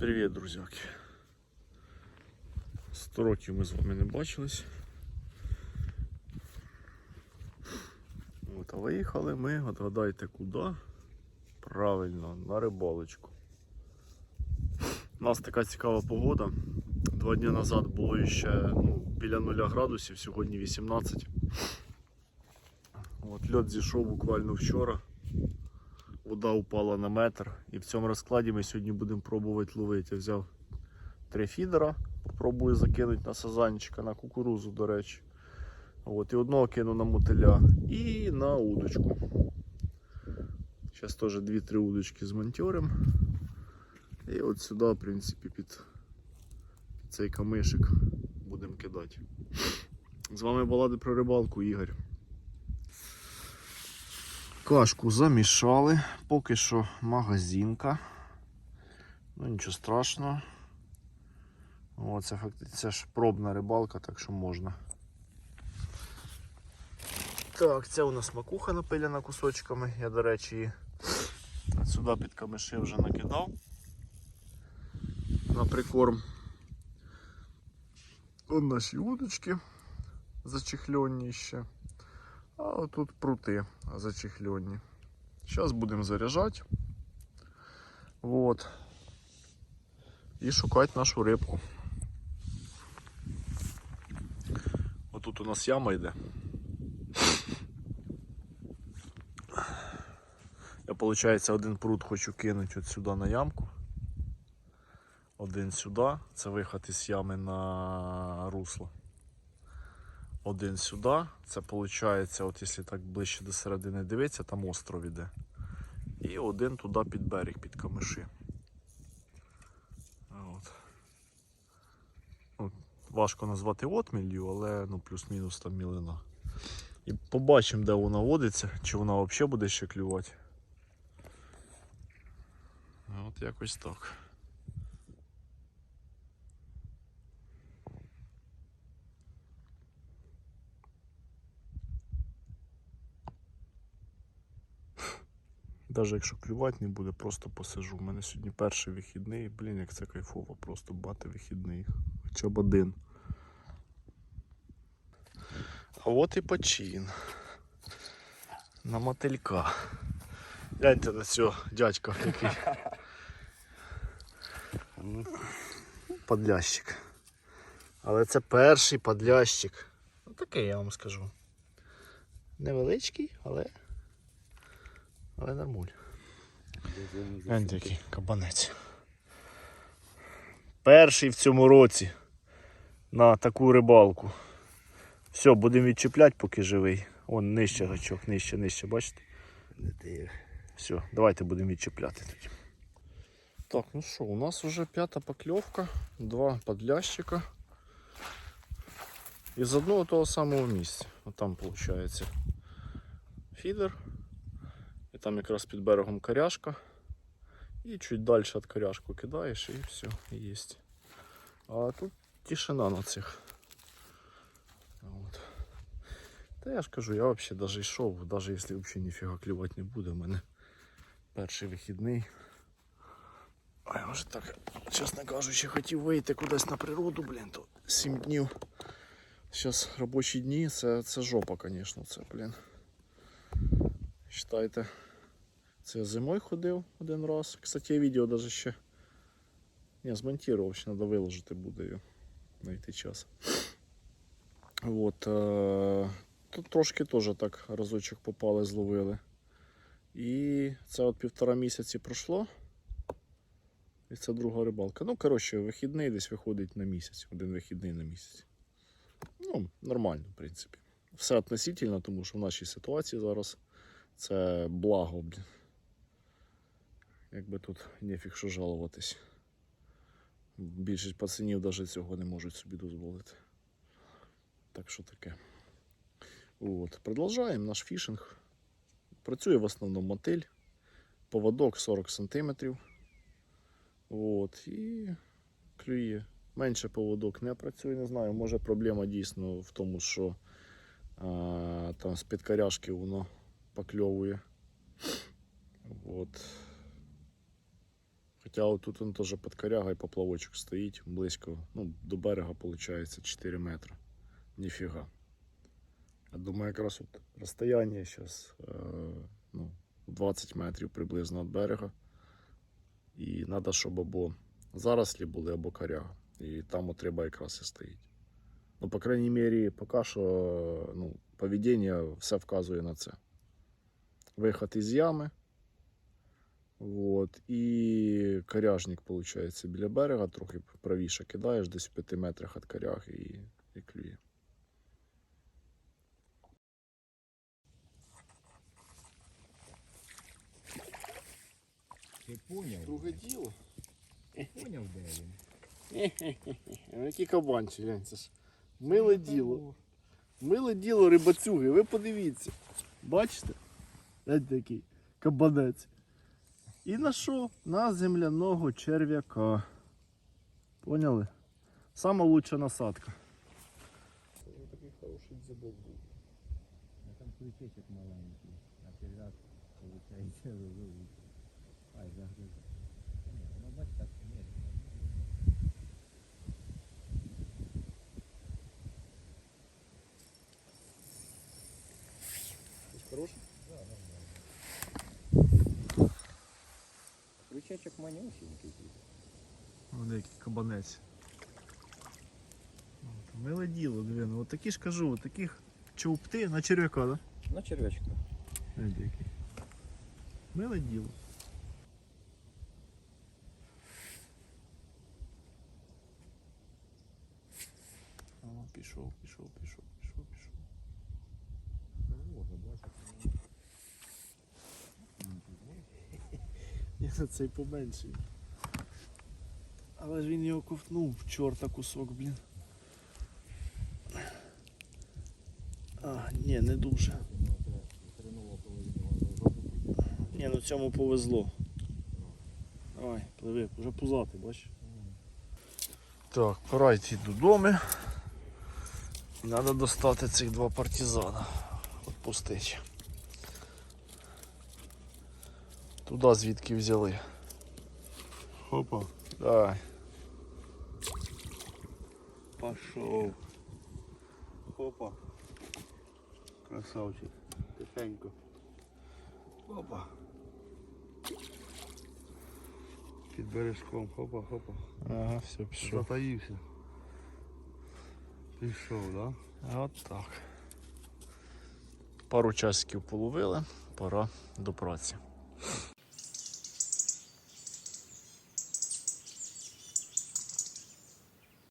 Привіт, друзяки. Сто років ми з вами не бачились. От, а виїхали ми, от гадайте куди? Правильно, на рибалочку. У нас така цікава погода. Два дні назад було ще ну, біля 0 градусів, сьогодні 18. От, льот зійшов буквально вчора. Вода упала на метр. І в цьому розкладі ми сьогодні будемо пробувати ловити. Я взяв три фідера, попробую закинути на сазанчика, на кукурузу, до речі. От, і одного кину на мотиля і на удочку. Зараз теж 2-3 удочки змонтюримо. І от сюди, в принципі, під, цей камишик будемо кидати. З вами балади про рибалку, Ігор. Кашку замішали, поки що магазинка. Ну нічого страшного. О, це це ж пробна рибалка, так що можна. Так, це у нас макуха напилена кусочками. Я, до речі, її сюди під камиши вже накидав на прикорм. От наші удочки зачехльонні ще. А отут прути зачехльонні. Зараз будемо заряджати. Вот. І шукати нашу рибку. Отут у нас яма йде. Я, виходить, один прут хочу кинути от сюди на ямку. Один сюди. Це виход із ями на русло один сюди. Це виходить, от якщо так ближче до середини дивитися, там остров іде. І один туди під берег, під камиші. От. Ну, важко назвати отміллю, але ну, плюс-мінус там мілина. І побачимо, де вона водиться, чи вона взагалі буде ще клювати. От якось так. Навіть якщо клювати не буде, просто посижу. У мене сьогодні перший вихідний. Блін, як це кайфово, просто бати вихідний. Хоча б один. А от і почин. На мотилька. Гляньте на цього дядька який. Подлящик. Але це перший подлящик. Ну, такий я вам скажу. Невеличкий, але але нормуль. Гляньте який кабанець. Перший в цьому році на таку рибалку. Все, будемо відчіпляти, поки живий. Вон нижче гачок, нижче, нижче, бачите? Все, давайте будемо відчіпляти тоді. Так, ну що, у нас вже п'ята покльовка, два подлящика. Із одного того самого місця. От там виходить фідер. Там якраз під берегом коряшка. І чуть далі від коряшку кидаєш і все, і є. А тут тишина на цих. От. Та я ж кажу, я взагалі навіть йшов, навіть якщо взагалі ніфіга клювати не буде, у мене перший вихідний. А я вже так, чесно кажучи, хотів вийти кудись на природу, блін, то 7 днів. Зараз робочі дні, це, це жопа, звісно, це, блін. Считайте, це я зимою ходив один раз. Кстати, відео даже ще не змонтував, ще треба виложити буде його. Знайти час. Вот, е тут трошки теж так разочок попали, зловили. І це от півтора місяці пройшло. І це друга рибалка. Ну, коротше, вихідний десь виходить на місяць. Один вихідний на місяць. Ну, нормально, в принципі. Все относительно, тому що в нашій ситуації зараз це благо. Якби тут нефіг що жалуватись. Більшість пацанів навіть цього не можуть собі дозволити. Так що таке. От. Продовжуємо наш фішинг. Працює в основному мотиль. Поводок 40 см. От. І клює. Менше поводок не працює, не знаю. Може проблема дійсно в тому, що а, там з-під коряшки воно покльовує. От. Хоча отут він теж під корягою поплавочок стоїть близько, ну, до берега виходить 4 метри. Ніфіга. Я думаю, якраз от розстояння зараз ну, 20 метрів приблизно від берега. І треба, щоб або зарослі були, або коряга. І там от риба якраз і стоїть. Ну, по крайній мірі, поки що ну, поведіння все вказує на це. Виход із ями. Вот. І коряжник, виходить, біля берега, трохи правіше кидаєш, десь в 5 метрах від коряги і, і клює. Ти поняв? Друге діло. Ти поняв, де він? Які кабанчі, глянь, це ж миле діло. Миле діло рибацюги, ви подивіться. Бачите? Гляньте який кабанець. І на що? На земляного черв'яка. Поняли? Сама лучша насадка. Це такий хороший дзюбок був. А там ключичок маленький, а раз, виходить, виловить. Ай, загрузив. Ні, воно бачиш так, ні. Хороший? Ключичок манюсінький. Ось який кабанець. Миле діло, диви, ну от такі ж кажу, от таких човпти на черв'яка, да? На червячка. Який. Миле діло. О, пішов, пішов, пішов, пішов, пішов. Може, бачиш. Цей поменший. Але ж він його ковтнув, чорта кусок, блін. А, ні, не дуже. Ні, ну цьому повезло. Давай, пливи, вже пузатий, бачиш. Так, пора йти додому. Треба достати цих два партизана. Отпустити. Туди звідки взяли. Опа, Давай. пошел. Опа. Красавчик. Тихенько. Опа. Під бережком. Хопа, хопа. Ага, все, пішов. Затаївся. Пішов, да? От так. Пару часиків половили, пора до праці.